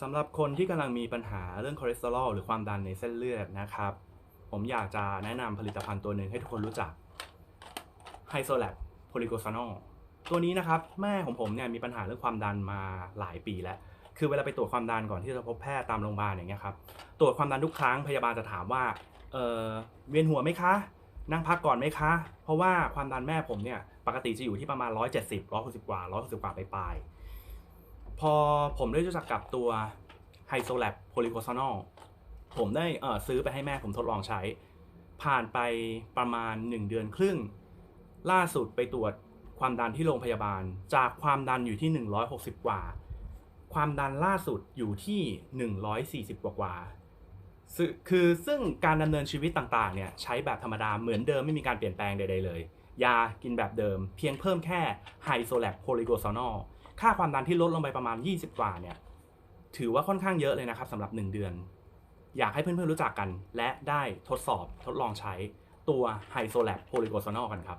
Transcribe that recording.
สำหรับคนที่กำลังมีปัญหาเรื่องคอเลสเตอรอลหรือความดันในเส้นเลือดนะครับ ผมอยากจะแนะนำผลิตภัณฑ์ตัวหนึ่งให้ทุกคนรู้จัก h i s o l a b p o l y g o s a n o l ตัวนี้นะครับ แม่ของผมเนี่ยมีปัญหาเรื่องความดันมาหลายปีแล้ว คือเวลาไปตรวจความดันก่อนที่จะพบแพทย์ตามโรงพยาบาลอย่างเงี้ยครับ ตรวจความดันทุกครั้งพยาบาลจะถามว่า เออเวียนหัวไหมคะ นั่งพักก่อนไหมคะ เพราะว่าความดันแม่ผมเนี่ยปกติจะอยู่ที่ประมาณ 170 160กว่า160กว่าไปลายๆ พอผมได้รู้จักกับตัว h i s o l a b p o l y g o s a n o l ผมได้เออซื้อไปให้แม่ผมทดลองใช้ ผ่านไปประมาณ 1 เดือนครึ่ง ล่าสุดไปตรวจความดันที่โรงพยาบาล จากความดันอยู่ที่ 160 กว่า ความดันล่าสุดอยู่ที่ 140 กว่ากว่าคือซึ่งการดำเนินชีวิตต่างๆเนี่ยใช้แบบธรรมดาเหมือนเดิมไม่มีการเปลี่ยนแปลงใดๆเลย ยากินแบบเดิม เพียงเพิ่มแค่ไฮโซแลบโพลิโกซานอล ค่าความดันที่ลดลงไปประมาณ 20 กว่าเนี่ย ถือว่าค่อนข้างเยอะเลยนะครับสำหรับ 1 เดือน อยากให้เพื่อนๆรู้จักกัน และได้ทดสอบทดลองใช้ตัวไฮโซแลบโพลิโกซอนอลกันครับ